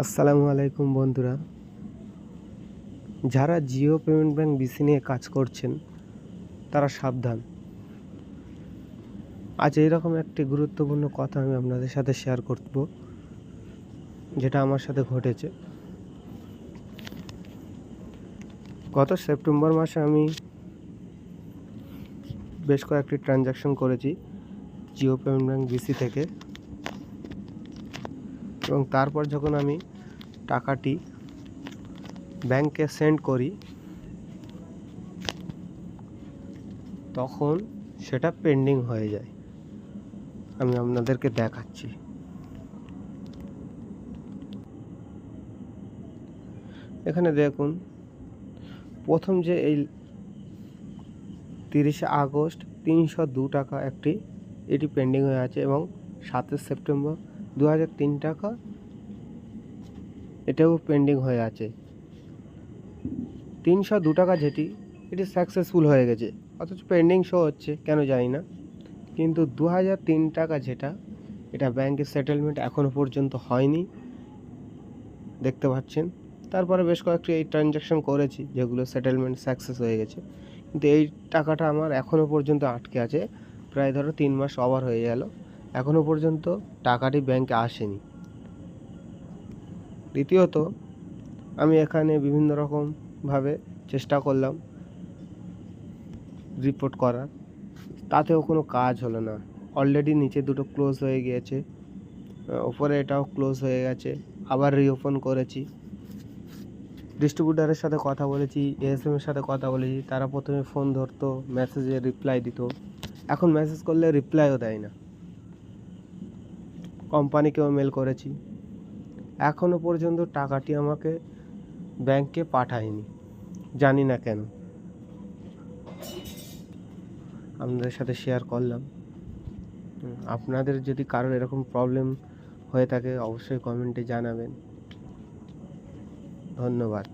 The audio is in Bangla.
আসসালামু আলাইকুম বন্ধুরা। যারা জিও পেমেন্ট ব্যাংক বিসি নিয়ে কাজ করছেন, তারা সাবধান। আজ এইরকম একটি গুরুত্বপূর্ণ কথা আমি আপনাদের সাথে শেয়ার করব, যেটা আমার সাথে ঘটেছে। গত সেপ্টেম্বর মাসে আমি বেশ কয়েকটি ট্রানজাকশন করেছি জিও পেমেন্ট ব্যাংক বিসি থেকে। এবং তারপর যখন আমি টাকাটি ব্যাংকে সেন্ড করি, তখন সেটা পেন্ডিং হয়ে যায়। আমি আপনাদেরকে দেখাচ্ছি। এখানে দেখুন, প্রথম যে এই তিরিশে আগস্ট তিনশো দু টাকা একটি, এটি পেন্ডিং হয়ে আছে এবং সাতই সেপ্টেম্বর দু হাজার তিন টাকা। এটাও পেন্ডিং হয়ে আছে। তিনশো দু টাকা যেটি, এটি সাকসেসফুল হয়ে গেছে। অথচ পেন্ডিং শো হচ্ছে, কেন জানি না। কিন্তু দু হাজার তিন টাকা যেটা, এটা ব্যাংকের সেটেলমেন্ট এখনও পর্যন্ত হয়নি। দেখতে পাচ্ছেন। তারপরে বেশ কয়েকটি এই ট্রানজ্যাকশন করেছি, যেগুলো সেটেলমেন্ট সাকসেস হয়ে গেছে। কিন্তু এই টাকাটা আমার এখনও পর্যন্ত আটকে আছে। প্রায় ধরো তিন মাস ওভার হয়ে গেল। এখনও পর্যন্ত টাকাটি ব্যাংকে আসেনি। দ্বিতীয়ত, আমি এখানে বিভিন্ন রকমভাবে চেষ্টা করলাম রিপোর্ট করার। তাতেও কোনো কাজ হলো না। অলরেডি নিচে দুটো ক্লোজ হয়ে গিয়েছে। ওপরে এটাও ক্লোজ হয়ে গেছে। আবার রিওপেন করেছি। ডিস্ট্রিবিউটারের সাথে কথা বলেছি এএসএম এর সাথে কথা বলেছি। তারা প্রথমে ফোন ধরতো মেসেজে রিপ্লাই দিত। এখন মেসেজ করলে রিপ্লাইও দেয় না। কোম্পানিকেও মেল করেছি। এখনও পর্যন্ত টাকাটি আমাকে ব্যাংকে পাঠায়নি। জানি না কেন। আপনাদের সাথে শেয়ার করলাম। আপনাদের যদি কারোর এরকম প্রবলেম হয়ে থাকে, অবশ্যই কমেন্টে জানাবেন। ধন্যবাদ।